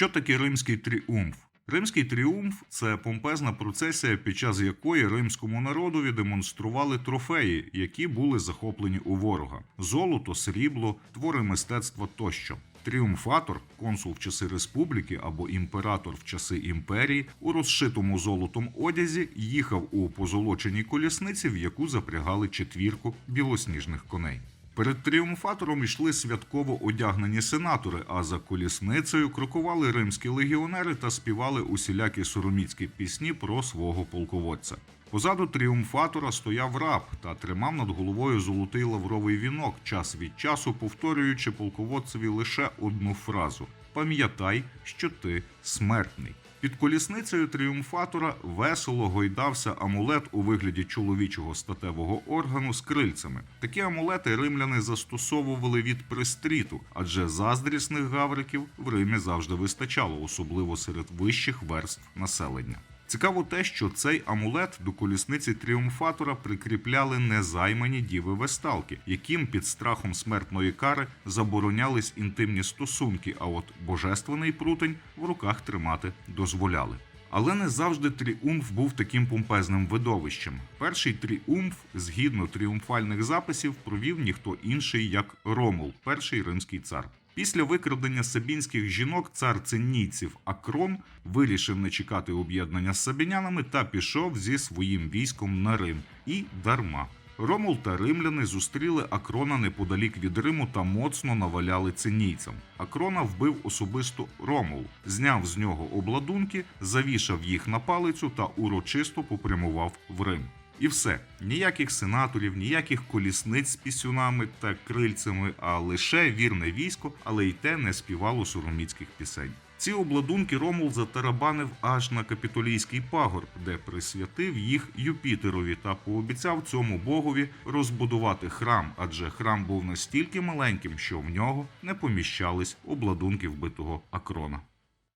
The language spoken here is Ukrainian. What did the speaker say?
Що таке римський тріумф? Римський тріумф це помпезна процесія, під час якої римському народові демонстрували трофеї, які були захоплені у ворога: золото, срібло, твори мистецтва тощо. Тріумфатор, консул в часи республіки або імператор в часи імперії, у розшитому золотом одязі їхав у позолоченій колісниці, в яку запрягали четвірку білосніжних коней. Перед тріумфатором йшли святково одягнені сенатори, а за колісницею крокували римські легіонери та співали усілякі сороміцькі пісні про свого полководця. Позаду тріумфатора стояв раб та тримав над головою золотий лавровий вінок, час від часу повторюючи полководцеві лише одну фразу: Пам'ятай, що ти смертний. Під колісницею тріумфатора весело гойдався амулет у вигляді чоловічого статевого органу з крильцями. Такі амулети римляни застосовували від пристріту, адже заздрісних гавриків в Римі завжди вистачало, особливо серед вищих верств населення. Цікаво те, що цей амулет до колісниці тріумфатора прикріпляли незаймані діви весталки, яким під страхом смертної кари заборонялись інтимні стосунки, а от божественний прутень в руках тримати дозволяли. Але не завжди тріумф був таким помпезним видовищем. Перший тріумф, згідно тріумфальних записів, провів ніхто інший як Ромул, перший римський цар. Після викрадення сабінських жінок цар циннійців Акрон вирішив не чекати об'єднання з сабінянами та пішов зі своїм військом на Рим. І дарма. Ромул та римляни зустріли Акрона неподалік від Риму та моцно наваляли цинійцям. Акрона вбив особисто Ромул, зняв з нього обладунки, завішав їх на палицю та урочисто попрямував в Рим. І все, ніяких сенаторів, ніяких колісниць з пісюнами та крильцями, а лише вірне військо, але й те не співало сороміцьких пісень. Ці обладунки Ромул затарабанив аж на капітолійський пагорб, де присвятив їх Юпітерові та пообіцяв цьому богові розбудувати храм, адже храм був настільки маленьким, що в нього не поміщались обладунки вбитого Акрона.